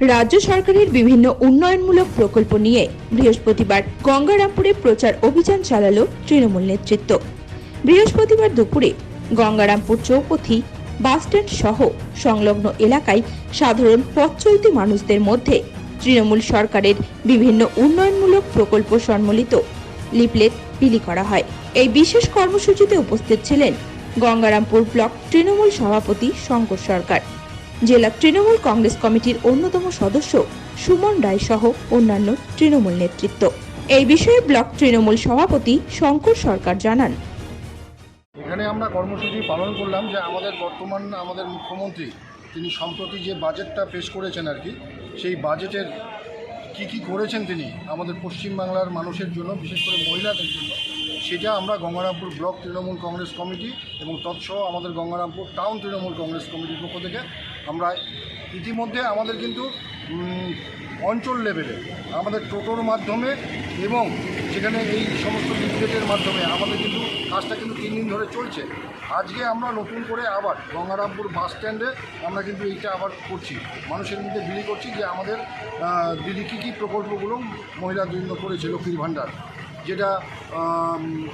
রাজ্য সরকারের বিভিন্ন উন্নয়নমূলক প্রকল্প নিয়ে বৃহস্পতিবার গঙ্গারামপুরে প্রচার অভিযান চালালো তৃণমূল নেতৃত্ব। বৃহস্পতিবার দুপুরে গঙ্গারামপুর চৌপথি বাসস্ট্যান্ড সহ সংলগ্ন এলাকায় সাধারণ পথ চলতি মানুষদের মধ্যে তৃণমূল সরকারের বিভিন্ন উন্নয়নমূলক প্রকল্প সম্বলিত লিফলেট বিলি করা হয়। এই বিশেষ কর্মসূচিতে উপস্থিত ছিলেন গঙ্গারামপুর ব্লক তৃণমূল সভাপতি শঙ্কর সরকার। জেলা তৃণমূল কংগ্রেস কমিটির অন্যতম সদস্য সুমন রায় সহ অন্যান্য তৃণমূল নেতৃত্ব। এই বিষয়ে ব্লক তৃণমূল সভাপতি শঙ্কর সরকার জানান। এখানে আমরা কর্মসূচি পালন করলাম যে আমাদের বর্তমান আমাদের মুখ্যমন্ত্রী তিনি সম্প্রতি যে বাজেটটা পেশ করেছেন আর কি, সেই বাজেটের কি কি করেছেন তিনি আমাদের পশ্চিমবাংলার মানুষের জন্য, বিশেষ করে মহিলাদের জন্য, সেটা আমরা গঙ্গারামপুর ব্লক তৃণমূল কংগ্রেস কমিটি এবং তৎসহ আমাদের গঙ্গারামপুর টাউন তৃণমূল কংগ্রেস কমিটির পক্ষ থেকে আমরা ইতিমধ্যে আমাদের কিন্তু অঞ্চল লেভেলে আমাদের টোটোর মাধ্যমে এবং যেখানে এই সমস্ত লিফলেটের মাধ্যমে আমাদের কিন্তু কাজটা কিন্তু তিন দিন ধরে চলছে। আজকে আমরা নতুন করে আবার গঙ্গারামপুর বাস স্ট্যান্ডে আমরা কিন্তু এইটা আবার করছি। মানুষের মধ্যে বিলি করছি যে আমাদের দিদি কী কী প্রকল্পগুলো মহিলাদের জন্য করেছে লক্ষ্মীর ভাণ্ডার। যেটা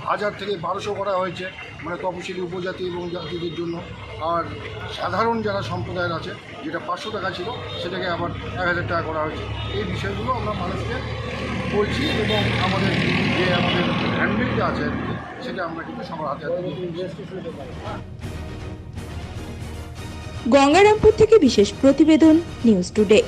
হাজার থেকে বারোশো করা হয়েছে মানে তপশিলি উপজাতি এবং জাতিদের জন্য। আর সাধারণ যারা সম্প্রদায়ের আছে, যেটা পাঁচশো টাকা ছিল, সেটাকে আবার এক হাজার টাকা করা হয়েছে। এই বিষয়গুলো আমরা মানুষকে বলছি এবং আমাদের যে আমাদের হ্যান্ডবিলটা আছে, সেটা আমরা কিন্তু সবার হাতে গঙ্গারামপুর থেকে বিশেষ প্রতিবেদন নিউজ টুডে